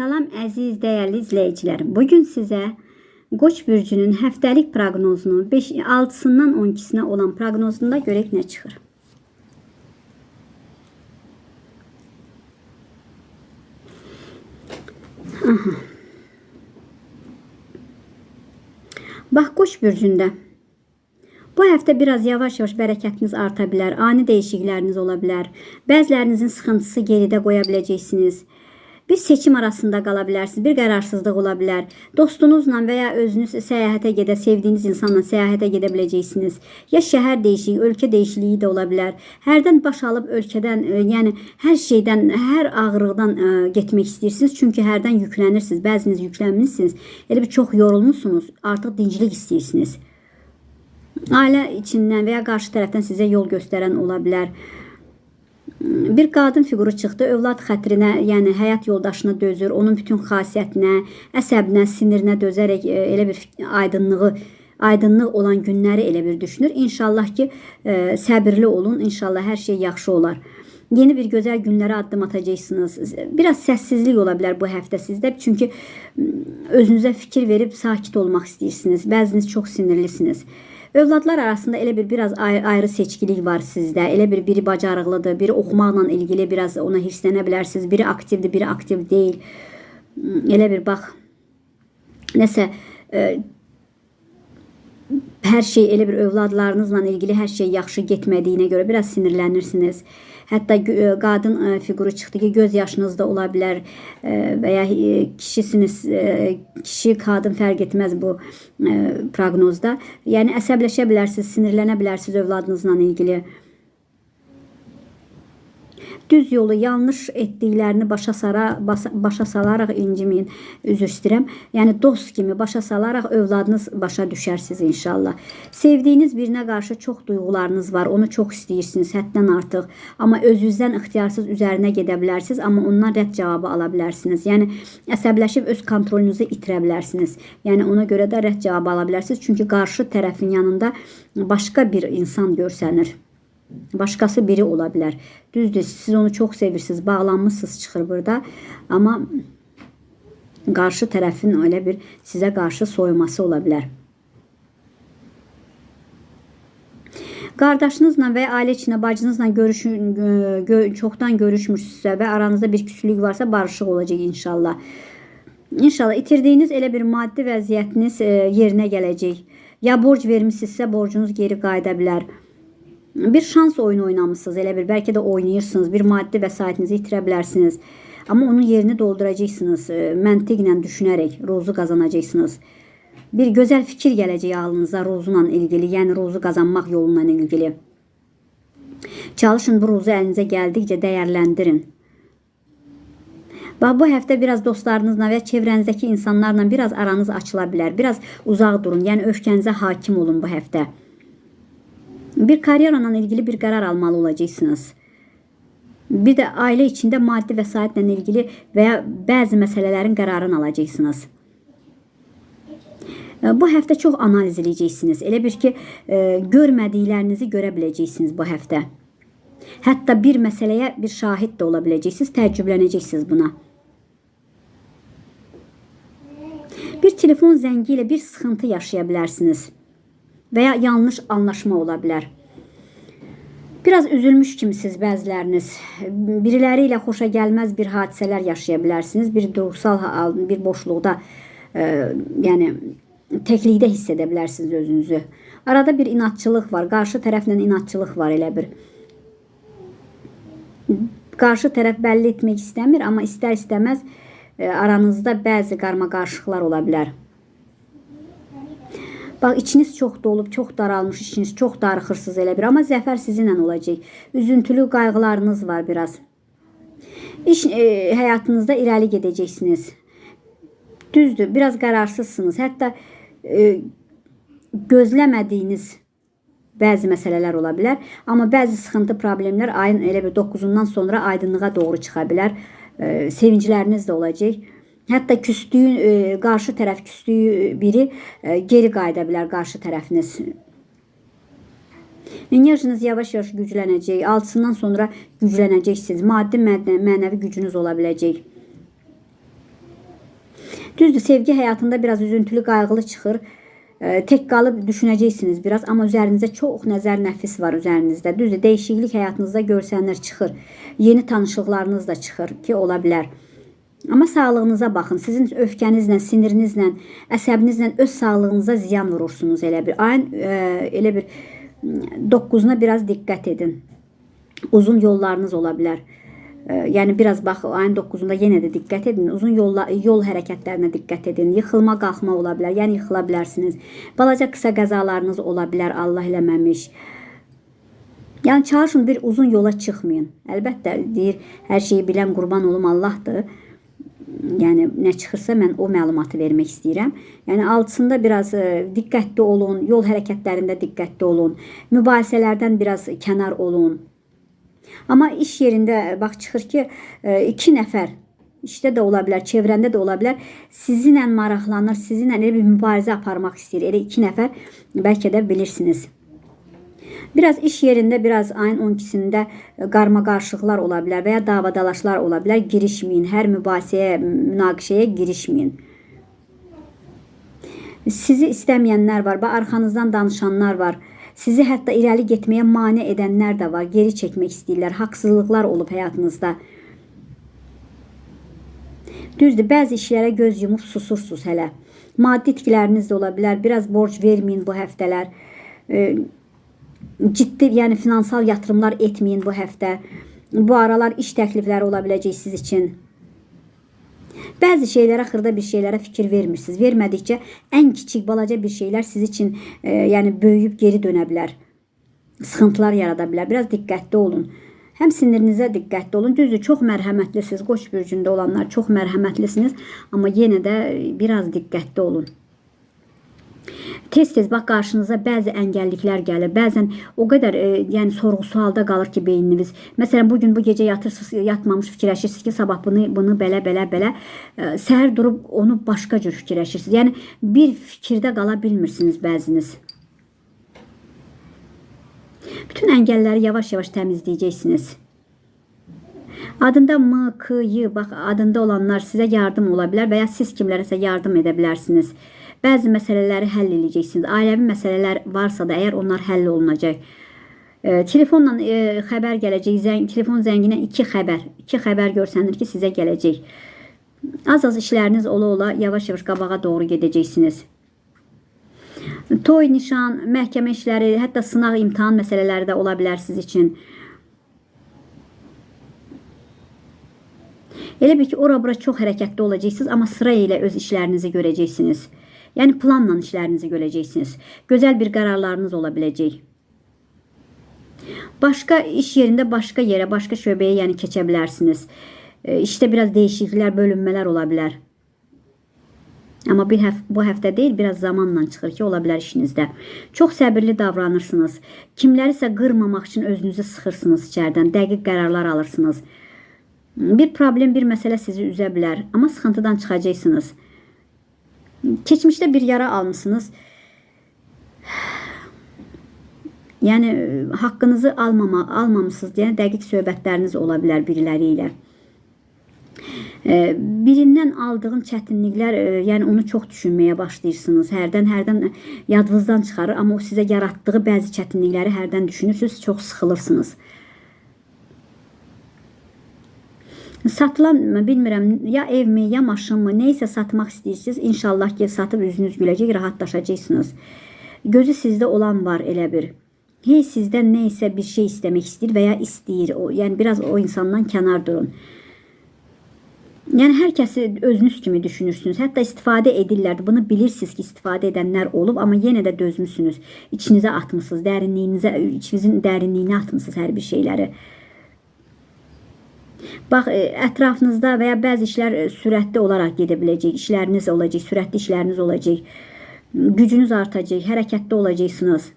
Salam əziz, dəyərli izləyicilərim. Bu gün sizə Qoç bürcünün həftəlik proqnozunu 5 6-sından 12-sinə olan proqnozunda görək nə çıxır. Aha. Bax Qoç bürcündə Bu həftə biraz yavaş-yavaş bərəkətiniz arta bilər, ani dəyişiklikləriniz ola bilər. Bəzilərinizin sıxıntısı geridə qoya biləcəksiniz. Bir seçim arasında qala bilərsiniz, bir qərarsızlıq ola bilər. Dostunuzla və ya özünüz səyahətə gedə, sevdiyiniz insanla səyahətə gedə biləcəksiniz. Ya şəhər dəyişikliyi, ölkə dəyişikliyi də ola bilər. Hərdən baş alıb ölkədən, ə, yəni hər şeydən, hər ağrıqdan ə, getmək istəyirsiniz. Çünki hərdən yüklənirsiniz, bəziniz yüklənmisiniz. Elə bir çox yorulmusunuz, artıq dinclik istəyirsiniz. Ailə içindən və ya qarşı tərəfdən sizə yol göstərən ola bilər. Bir qadın fiquru çıxdı. Övlad xətrinə, yəni həyat yoldaşına dözür, onun bütün xasiyyətinə, əsəbinə, sinirinə dözərək e, elə bir aydınlığı aydınlıq olan günləri elə bir düşünür. İnşallah ki, e, səbirli olun. İnşallah hər şey yaxşı olar. Yeni bir gözəl günlərə addım atacaqsınız. Biraz səssizlik ola bilər bu həftə sizdə. Çünki özünüzə fikir verib sakit olmaq istəyirsiniz. Bəziniz çox sinirlisiniz. Övladlar arasında elə bir biraz ayrı, seçkilik var sizdə. Elə bir biri bacarıqlıdır, biri oxumaqla ilgili biraz ona hirslənə bilərsiniz. Biri aktivdir, biri aktiv deyil. Elə bir bax nəsə e, hər şey elə bir övladlarınızla ilgili hər şey yaxşı getmədiyinə görə biraz sinirlənirsiniz. Hətta gö- qadın e, fiquru çıxdı ki, göz yaşınız da ola bilər e, və ya e, kişisiniz, e, kişi, qadın fərq etməz bu e, proqnozda. Yəni əsəbləşə bilərsiniz, sinirlənə bilərsiniz övladınızla ilgili. Düz yolu yanlış etdiklərini başa sara basa- başa salaraq inciməyin. Üzr istəyirəm. Yəni dost kimi başa salaraq övladınız başa düşərsiniz inşallah. Sevdiyiniz birinə qarşı çox duyğularınız var. Onu çox istəyirsiniz, həddən artıq. Amma özünüzdən ixtiyarsız üzərinə gedə bilərsiniz, amma ondan rədd cavabı ala bilərsiniz. Yəni əsəbləşib öz kontrolünüzü itirə bilərsiniz. Yəni ona görə də rədd cavabı ala bilərsiniz. Çünki qarşı yanında başqa bir insan görsənir. Başqası biri ola bilər. Düzdür, siz onu çox sevirsiniz, bağlanmısınız çıxır burada. Amma qarşı tərəfin elə bir sizə qarşı soyuması ola bilər. Qardaşınızla və ailə içində bacınızla görüşün, gö- gö- çoxdan görüşmürsünüzsə və aranızda bir küslük varsa barışıq olacaq inşallah. İnşallah itirdiyiniz elə bir maddi vəziyyətiniz e, yerinə gələcək. Ya borc vermisinizsə borcunuz geri qayıda bilər. Bir şans oyunu oynamısınız elə bir. Bəlkə də oynayırsınız. Bir maddi vəsaitinizi itirə bilərsiniz. Amma onun yerini dolduracaqsınız. e, Məntiqlə düşünərək ruzu qazanacaqsınız. Bir gözəl fikir gələcək ağlınıza ruzla ilgili, yəni ruzu qazanmaq yolundan ilgili. Çalışın bu ruzu əlinizə gəldikcə dəyərləndirin. Bax bu həftə biraz dostlarınızla və çevrənizdəki insanlarla biraz aranız açıla bilər. Biraz uzaq durun. Yəni öfkənizə hakim olun bu həftə. Bir karyerayla ilgili bir qərar almalı olacaqsınız. Bir də ailə içində maddi vəsaitlə ilgili və ya bəzi məsələlərin qərarını alacaqsınız. E, Bu həftə çox analiz edəcəksiniz. Elə bir ki, e, görmədiklərinizi görə biləcəksiniz bu həftə. Hətta bir məsələyə bir şahid də ola biləcəksiniz, buna. Bir telefon zəngi ilə bir sıxıntı yaşaya bilərsiniz və ya yanlış anlaşma ola bilər. Biraz üzülmüş kimisiniz bəziləriniz. Biriləri ilə xoşa gəlməz bir hadisələr yaşaya bilərsiniz. Bir duygusal bir boşluqda, e, yəni təklikdə hiss edə bilərsiniz özünüzü. Arada bir inatçılıq var, qarşı tərəflə inatçılıq var elə bir. Qarşı tərəf bəlli etmək istəmir, amma istər-istəməz e, aranızda bəzi qarma-qarışıqlar ola bilər. Bax içiniz çox dolub, çox daralmış, içiniz çox darıxırsınız elə bir, amma zəfər sizinlə olacaq. Üzüntülü qayğılarınız var biraz. İş e, həyatınızda irəli gedəcəksiniz. Düzdür, biraz qərarsızsınız. Hətta e, gözləmədiyiniz bəzi məsələlər ola bilər, amma bəzi sıxıntı problemlər ayın elə bir 9-undan sonra aydınlığa doğru çıxa bilər. E, sevincləriniz də olacaq. Hətta küsdüyün e, qarşı tərəf küsdüyü biri e, geri qayıda bilər qarşı tərəfiniz. Enerjiniz yavaş-yavaş güclənəcək. Altısından sonra güclənəcəksiniz. Maddi, mənə- mənəvi gücünüz ola biləcək. Düzdür, sevgi həyatında biraz üzüntülü, qayğılı çıxır. E, tek qalıb biraz, amma üzərinizdə çox nəzər nəfis var üzərinizdə. Düzdür, dəyişiklik həyatınızda görsənlər çıxır. Yeni tanışlıqlarınız da çıxır ki, ola bilər. Amma sağlığınıza baxın. Sizin öfkənizlə, sinirinizlə, əsəbinizlə öz sağlığınıza ziyan vurursunuz elə bir. Ayın e, elə bir 9-una biraz diqqət edin. Uzun yollarınız ola bilər. E, Yəni biraz bax ayın 9-unda yenə də diqqət edin. Uzun yolla, yol hərəkətlərinə diqqət edin. Yıxılma, qalxma ola bilər. Yəni yıxıla bilərsiniz. Balaca qısa qəzalarınız ola bilər Allah eləməmiş. Yəni çalışın bir uzun yola çıxmayın. Əlbəttə deyir, hər şeyi bilən qurban olum Allahdır. Yəni nə çıxırsa mən o məlumatı vermək istəyirəm. Yəni altısında biraz e, diqqətli olun, yol hərəkətlərində diqqətli olun. Mübahisələrdən biraz kənar olun. Amma iş yerində bax çıxır ki, e, iki nəfər işdə də ola bilər, çevrəndə də ola bilər. Sizinlə maraqlanır, sizinlə elə bir mübarizə aparmaq istəyir. Elə iki nəfər bəlkə də bilirsiniz. Biraz iş yerində biraz ayın 12-sində qarma qarşılıqlar ola bilər və ya davadalaşlar ola bilər. Girişməyin. Hər mübahisəyə, münaqişəyə girişməyin. Sizi istəməyənlər var, bax arxanızdan danışanlar var. Sizi hətta irəli getməyə mane edənlər də var. Geri çəkmək istəyirlər. Haqsızlıqlar olub həyatınızda. Düzdür, bəzi işlərə göz yumub susursunuz hələ. Maddi itkiləriniz də ola bilər. Biraz borc verməyin bu həftələr. E, ciddi, yəni finansal yatırımlar etməyin bu həftə. Bu aralar iş təklifləri ola biləcək siz üçün. Bəzi şeylərə xırda bir şeylərə fikir vermirsiniz. Vermədikcə ən kiçik balaca bir şeylər siz üçün e, yəni böyüyüb geri dönə bilər. Sıxıntılar yarada bilər. Biraz diqqətli olun. Həm sinirinizə diqqətli olun. Düzdür, çox mərhəmətlisiniz. Qoç bürcündə olanlar çox mərhəmətlisiniz, amma yenə də biraz diqqətli olun. Tez-tez bax qarşınıza bəzi əngəlliklər gəlir. Bəzən o qədər e, yəni sorğu-sualda qalır ki beyniniz. Məsələn, bu gün bu gecə yatırsınız, yatmamış fikirləşirsiniz ki, sabah bunu bunu belə belə belə e, səhər durub onu başqa cür fikirləşirsiniz. Yəni bir fikirdə qala bilmirsiniz bəziniz. Bütün əngəlləri yavaş-yavaş təmizləyəcəksiniz. Adında M, K, Y, bax adında olanlar sizə yardım ola bilər və ya siz kimlərəsə yardım edə bilərsiniz. Bəzi məsələləri həll edəcəksiniz. Ailəvi məsələlər varsa da əgər onlar həll olunacaq. E, telefonla e, xəbər gələcək. Zəng, telefon zənginə 2 xəbər, 2 xəbər görsənir ki, sizə gələcək. Az-az işləriniz ola-ola yavaş-yavaş qabağa doğru gedəcəksiniz. Toy, nişan, məhkəmə işləri, hətta sınaq, imtahan məsələləri də ola bilər siz üçün. Elə bil ki, ora-bura çox hərəkətli olacaqsınız, amma sıra ilə öz işlərinizi görəcəksiniz. Yəni planla işlərinizi görəcəksiniz. Gözəl bir qərarlarınız ola biləcək. Başqa iş yerində başqa yerə, başqa şöbəyə yəni keçə bilərsiniz. E, işdə biraz dəyişikliklər, bölünmələr ola bilər. Amma bir həf bu həftə deyil, biraz zamanla çıxır ki, ola bilər işinizdə. Çox səbirli davranırsınız. Kimlərisə qırmamaq üçün özünüzü sıxırsınız içərdən, dəqiq qərarlar alırsınız. Bir problem, bir məsələ sizi üzə bilər, amma sıxıntıdan çıxacaqsınız. Keçmişdə bir yara almısınız. Yəni e, haqqınızı almama, almamısınız deyə dəqiq söhbətləriniz ola bilər biriləri ilə. E, birindən aldığın çətinliklər, e, yəni onu çox düşünməyə başlayırsınız. Hərdən hərdən yadınızdan çıxarır, amma o sizə yaratdığı bəzi çətinlikləri hərdən düşünürsüz, çox sıxılırsınız. Satılan bilmirəm ya evmi, ya maşınmı, nə isə satmaq istəyirsiniz. İnşallah ki, satıb üzünüz güləcək, rahatlaşacaqsınız. Gözü sizdə olan var elə bir. Hey sizdən nə isə bir şey istəmək istəyir və ya istəyir. O, yəni biraz o insandan kənar durun. Yəni hər kəsi özünüz kimi düşünürsünüz. Hətta istifadə edirlər. Bunu bilirsiniz ki, istifadə edənlər olub, amma yenə də dözmüsünüz. İçinizə atmısınız, dərinliyinizə, içinizin dərinliyinə atmısınız hər bir şeyləri. Bax, e, ətrafınızda və ya bəzi işlər e, sürətli olaraq gedə biləcək. İşləriniz olacaq, sürətli işləriniz olacaq. Gücünüz artacaq, hərəkətli olacaqsınız.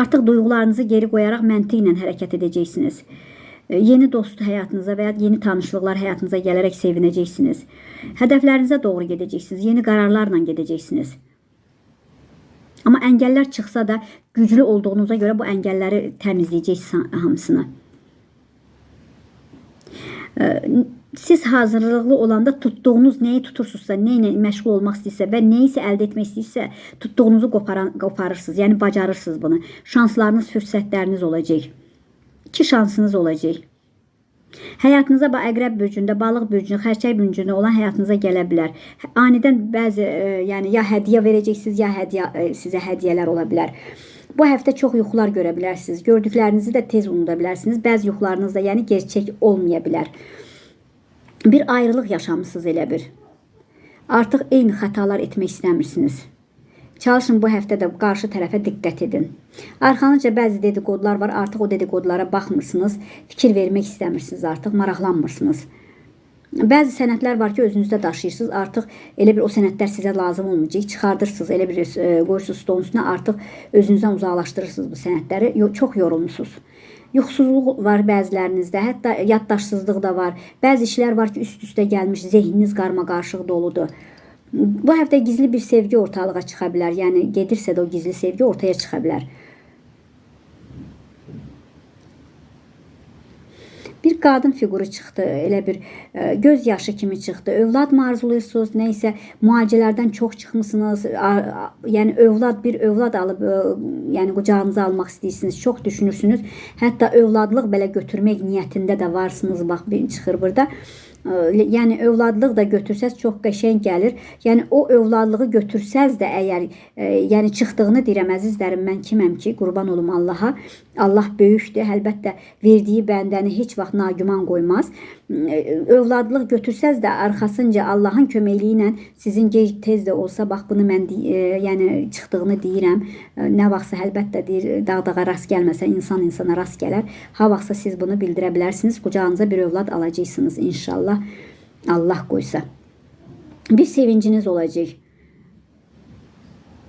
Artıq duyğularınızı geri qoyaraq məntiqlə hərəkət edəcəksiniz. E, yeni dost həyatınıza və ya yeni tanışlıqlar həyatınıza gələrək sevinəcəksiniz. Hədəflərinizə doğru gedəcəksiniz. Yeni qərarlarla gedəcəksiniz. Amma əngəllər çıxsa da güclü olduğunuza görə bu əngəlləri təmizləyəcəksiniz hamısını. Siz hazırlıqlı olanda tutduğunuz nəyi tutursunuzsa, ilə məşğul olmaq istəyirsə və nə isə əldə etmək istəyirsə, tutduğunuzu qoparan, qoparırsınız. Yəni bacarırsınız bunu. Şanslarınız, fürsətləriniz olacaq. İki şansınız olacaq. Həyatınıza bax əqrəb bürcündə, balıq bürcündə, xərçəng bürcündə olan həyatınıza gələ bilər. Anidən bəzi e, yəni ya hədiyyə verəcəksiniz, ya hədiyyə e, sizə hədiyyələr ola bilər. Bu həftə çox yuxular görə bilərsiniz. Gördüklərinizi də tez unuda bilərsiniz. Bəzi yuxularınız da yəni gerçək olmaya bilər. Bir ayrılıq yaşamısınız elə bir. Artıq eyni xətalar etmək istəmirsiniz. Çalışın bu həftə də qarşı tərəfə diqqət edin. Arxanızca bəzi dedikodular var. Artıq o dedikodulara baxmırsınız. Fikir vermək istəmirsiniz artıq, maraqlanmırsınız. Bəzi sənədlər var ki, özünüzdə daşıyırsınız. Artıq elə bir o sənədlər sizə lazım olmayacaq. Çıxardırsınız, elə bir e, qoyursunuz stolun üstünə, artıq özünüzdən uzaqlaşdırırsınız bu sənədləri. Yo, çox yorulmusunuz. Yuxusuzluq var bəzilərinizdə, hətta yaddaşsızlıq da var. Bəzi işlər var ki, üst-üstə gəlmiş, zehniniz qarma-qarışıq doludur. Bu həftə gizli bir sevgi ortalığa çıxa bilər. Yəni gedirsə də o gizli sevgi ortaya çıxa bilər. Bir qadın fiquru çıxdı, elə bir e, göz yaşı kimi çıxdı. Övlad mı arzuluyursunuz, nə isə müalicələrdən çox çıxmısınız, a- a- yəni övlad bir övlad alıb, e, yəni qucağınıza almaq istəyirsiniz, çox düşünürsünüz. Hətta övladlıq belə götürmək niyyətində də varsınız, bax bir çıxır burada. Yəni övladlıq da götürsəz çox qəşəng gəlir. Yəni o övladlığı götürsəz də əgər e, yəni çıxdığını deyirəm əzizlərim, mən kiməm ki, qurban olum Allaha. Allah böyükdür. Əlbəttə verdiyi bəndəni heç vaxt nagüman qoymaz. E, Övladlıq götürsəz də arxasınca Allahın köməkliyi ilə sizin gec tez də olsa bax bunu mən e, yəni çıxdığını deyirəm. E, Nə vaxtsa əlbəttə deyir dağdağa rast gəlməsə insan insana rast gələr. Ha vaxtsa siz bunu bildirə bilərsiniz. Qucağınıza bir övlad alacaqsınız inşallah. Allah qoysa. Bir sevinciniz olacaq.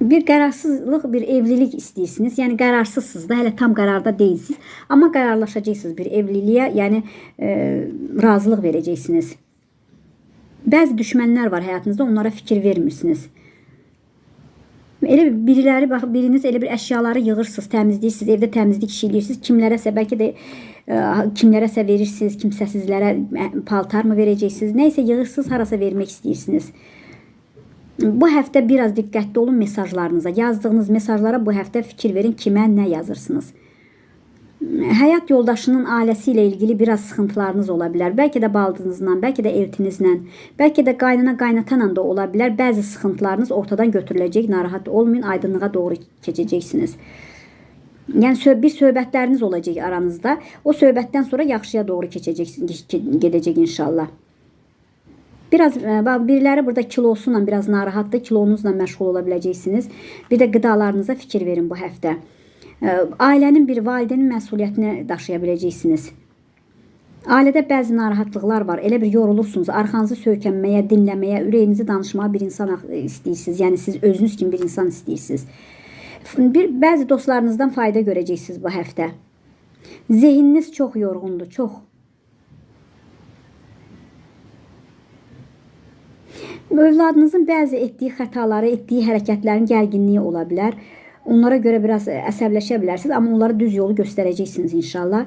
Bir qərarsızlıq, bir evlilik istəyirsiniz. Yəni qərarsızsınız da, hələ tam qərarda deyilsiniz, amma qərarlaşacaqsınız bir evliliyə, yəni e, razılıq verəcəksiniz. Bəzi düşmənlər var həyatınızda, onlara fikir vermirsiniz. Elə bir biriləri bax biriniz elə bir əşyaları yığırsınız, təmizləyirsiniz, evdə təmizlik işi eləyirsiniz. Kimlərəsə bəlkə də ə, kimlərəsə verirsiniz, kimsəsizlərə ə, paltar mı verəcəksiniz? Nə isə yığırsınız, harasa vermək istəyirsiniz. Bu həftə biraz diqqətli olun mesajlarınıza. Yazdığınız mesajlara bu həftə fikir verin kimə nə yazırsınız. Həyat yoldaşının ailəsi ilə ilgili biraz sıxıntılarınız ola bilər. Bəlkə də baldızınızla, bəlkə də eltinizlə, bəlkə də qaynana qaynatana da ola bilər. Bəzi sıxıntılarınız ortadan götürüləcək. Narahat olmayın, aydınlığa doğru keçəcəksiniz. Yəni bir söhbətləriniz olacaq aranızda. O söhbətdən sonra yaxşıya doğru keçəcəksiniz, gedəcək inşallah. Biraz e, bax biriləri burada kilosuyla biraz narahatdır. Kilonuzla məşğul ola biləcəksiniz. Bir də qidalarınıza fikir verin bu həftə. E, Ailənin bir valideynin məsuliyyətini daşıya biləcəksiniz. Ailədə bəzi narahatlıqlar var. Elə bir yorulursunuz. Arxanızı söykənməyə, dinləməyə, ürəyinizi danışmağa bir insan ax- istəyirsiniz. Yəni siz özünüz kimi bir insan istəyirsiniz. Bir bəzi dostlarınızdan fayda görəcəksiniz bu həftə. Zehniniz çox yorğundur, çox. Övladınızın bəzi etdiyi xətaları, etdiyi hərəkətlərin gərginliyi ola bilər. Onlara görə biraz əsəbləşə bilərsiniz, amma onlara düz yolu göstərəcəksiniz inşallah.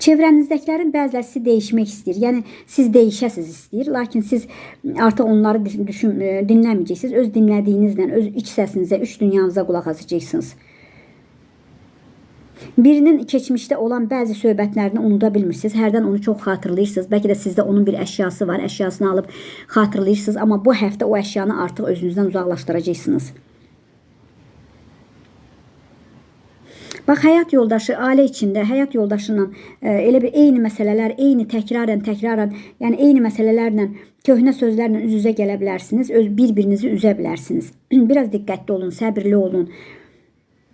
Çevrənizdəkilərin bəziləri sizi dəyişmək istəyir. Yəni siz dəyişəsiz istəyir, lakin siz artıq onları düşün, düşün dinləməyəcəksiniz. Öz dinlədiyinizlə, öz iç səsinizə, üç dünyanıza qulaq asacaqsınız. Birinin keçmişdə olan bəzi söhbətlərini unuda bilmirsiniz. Hərdən onu çox xatırlayırsınız. Bəlkə də sizdə onun bir əşyası var. Əşyasını alıb xatırlayırsınız, amma bu həftə o əşyanı artıq özünüzdən uzaqlaşdıracaqsınız. Bax həyat yoldaşı ailə içində həyat yoldaşı ilə e, elə bir eyni məsələlər, eyni təkrarən təkrarən, yəni eyni məsələlərlə, köhnə sözlərlə üz-üzə gələ bilərsiniz, öz bir-birinizi üzə bilərsiniz. Biraz diqqətli olun, səbirli olun.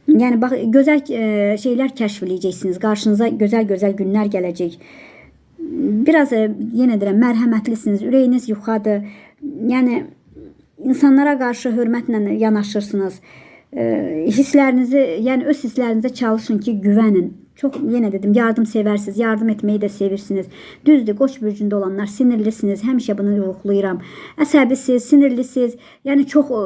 Yəni bax gözəl e, şeylər kəşf edəcəksiniz. Qarşınıza gözəl-gözəl günlər gələcək. Biraz e, yenə deyirəm, mərhəmətlisiniz, ürəyiniz yuxadır. Yəni insanlara qarşı hörmətlə yanaşırsınız. E, hisslərinizi, yəni öz hisslərinizə çalışın ki, güvənin. Çok yine dedim yardım seversiniz, yardım etmeyi de sevirsiniz. Düzdür, Qoç bürcündə olanlar sinirlisiniz. Həmişə bunu ruhlayıram. Əsəbisiz, sinirlisiz, yəni çox ə,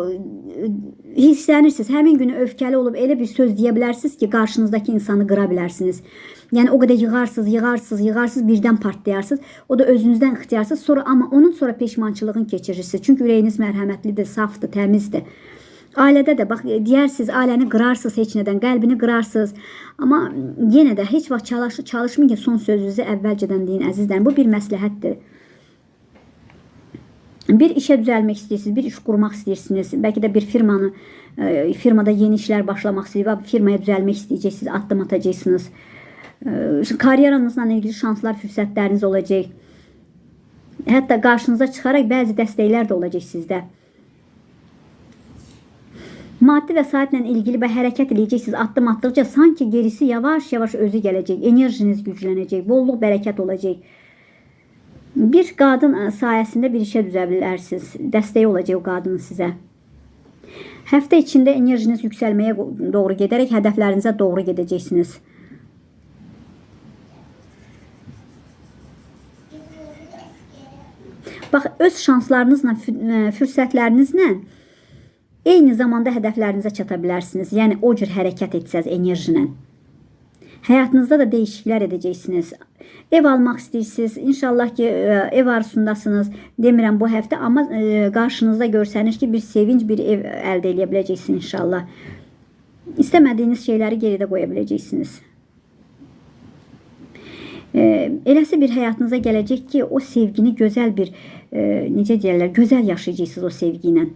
hisslənirsiniz. Həmin günü öfkəli olub elə bir söz deyə bilərsiniz ki, qarşınızdakı insanı qıra bilərsiniz. Yəni o qədər yığarsınız, yığarsınız, yığarsınız, birdən partlayarsınız. O da özünüzdən ixtiyarsız. Sonra amma onun sonra peşmançılığını keçirirsiniz. Çünki ürəyiniz mərhəmətlidir, safdır, təmizdir. Ailədə də bax deyirsiniz, ailəni qırarsınız heç nədən, qəlbini qırarsınız. Amma yenə də heç vaxt çalış çalışmayın ki, son sözünüzü əvvəlcədən deyin əzizlərim. Bu bir məsləhətdir. Bir işə düzəlmək istəyirsiniz, bir iş qurmaq istəyirsiniz. Bəlkə də bir firmanı e, firmada yeni işlər başlamaq istəyirsiniz, firmaya düzəlmək istəyəcəksiniz, addım atacaqsınız. E, Karyeranızla ilgili şanslar, fürsətləriniz olacaq. Hətta qarşınıza çıxaraq bəzi dəstəklər də olacaq sizdə. Maddi vəsaitlə ilgili və hərəkət edəcəksiniz. Addım atdıqca sanki gerisi yavaş-yavaş özü gələcək. Enerjiniz güclənəcək, bolluq, bərəkət olacaq. Bir qadın ə, sayəsində bir işə düzə bilərsiniz. Dəstəyi olacaq o qadının sizə. Həftə içində enerjiniz yüksəlməyə doğru gedərək hədəflərinizə doğru gedəcəksiniz. Bax öz şanslarınızla, fürsətlərinizlə eyni zamanda hədəflərinizə çata bilərsiniz. Yəni o cür hərəkət etsəz enerjinlə. Həyatınızda da dəyişikliklər edəcəksiniz. Ev almaq istəyirsiniz. İnşallah ki, ə, ev arzusundasınız. Demirəm bu həftə, amma ə, qarşınızda görsənir ki, bir sevinç, bir ev əldə edə biləcəksiniz inşallah. İstəmədiyiniz şeyləri geridə qoya biləcəksiniz. E, eləsi bir həyatınıza gələcək ki, o sevgini gözəl bir e, necə deyirlər, gözəl yaşayacaqsınız o sevgi ilə.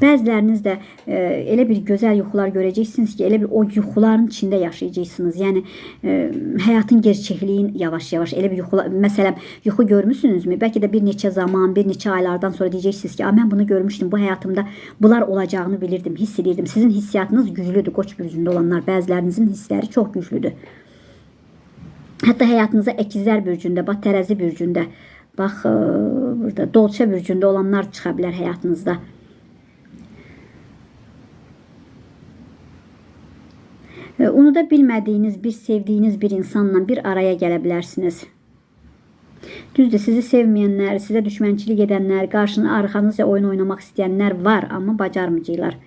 Bəziləriniz də e, elə bir gözəl yuxular görəcəksiniz ki, elə bir o yuxuların içində yaşayacaqsınız. Yəni e, həyatın gerçəkliyin yavaş-yavaş elə bir yuxular, məsələn, yuxu görmüsünüzmü? Bəlkə də bir neçə zaman, bir neçə aylardan sonra deyəcəksiniz ki, "A, mən bunu görmüşdüm. Bu həyatımda bunlar olacağını bilirdim, hiss edirdim." Sizin hissiyatınız güclüdür. Qoç bürcündə olanlar, bəzilərinizin hissləri çox güclüdür. Hətta həyatınıza əkizlər bürcündə, bax tərəzi bürcündə, bax e, burada dolça bürcündə olanlar çıxa bilər həyatınızda. E, Unuda bilmədiyiniz, bir sevdiyiniz bir insanla bir araya gələ bilərsiniz. Düzdür, sizi sevməyənlər, sizə düşmənçilik edənlər, qarşını arxanızca oyun oynamaq istəyənlər var, amma bacarmayacaqlar.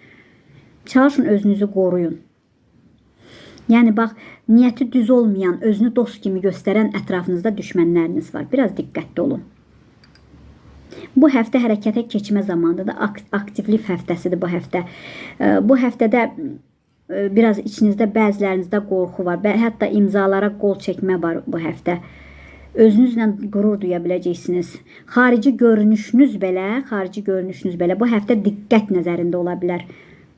Çalışın özünüzü qoruyun. Yəni bax, niyyəti düz olmayan, özünü dost kimi göstərən ətrafınızda düşmənləriniz var. Biraz diqqətli olun. Bu həftə hərəkətə keçmə zamanıdır da ak- aktivlik həftəsidir bu həftə. E, Bu həftədə biraz içinizdə bəzilərinizdə qorxu var. Bə- Hətta imzalara qol çəkmə var bu həftə. Özünüzlə qürur duya biləcəksiniz. Xarici görünüşünüz belə, xarici görünüşünüz belə bu həftə diqqət nəzərində ola bilər.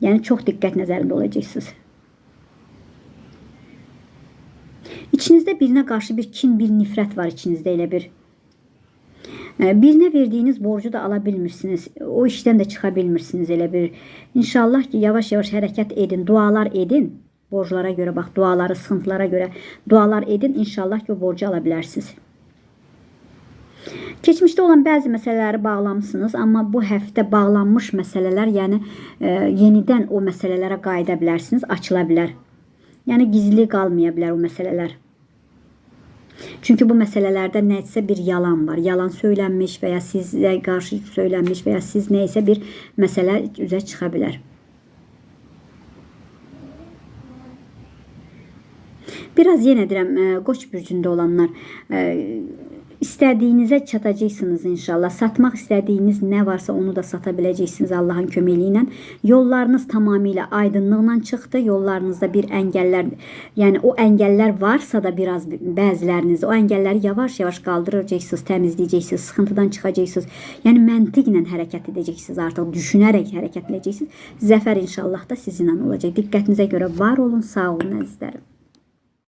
Yəni çox diqqət nəzərində olacaqsınız. İçinizdə birinə qarşı bir kin, bir nifrət var içinizdə elə bir. E, Birinə verdiyiniz borcu da ala bilmirsiniz. O işdən də çıxa bilmirsiniz elə bir. İnşallah ki, yavaş-yavaş hərəkət edin, dualar edin. Borclara görə bax, duaları, sıxıntılara görə dualar edin. İnşallah ki, o borcu ala bilərsiniz. Keçmişdə olan bəzi məsələləri bağlamısınız, amma bu həftə bağlanmış məsələlər, yəni e, yenidən o məsələlərə qayıda bilərsiniz, açıla bilər. Yəni gizli qalmaya bilər o məsələlər. Çünki bu məsələlərdə nəsə bir yalan var. Yalan söylənmiş və ya sizə qarşı söylənmiş və ya siz isə bir məsələ üzə çıxa bilər. Biraz yenə deyirəm, e, Qoç bürcündə olanlar e, istədiyinizə çatacaqsınız inşallah. Satmaq istədiyiniz nə varsa onu da sata biləcəksiniz Allahın köməyi ilə. Yollarınız tamamilə aydınlıqla çıxdı. Yollarınızda bir əngəllər, yəni o əngəllər varsa da biraz bəziləriniz o əngəlləri yavaş-yavaş qaldıracaqsınız, təmizləyəcəksiniz, sıxıntıdan çıxacaqsınız. Yəni məntiqlə hərəkət edəcəksiniz artıq, düşünərək hərəkət edəcəksiniz. Zəfər inşallah da sizinlə olacaq. Diqqətinizə görə var olun, sağ olun əzizlərim.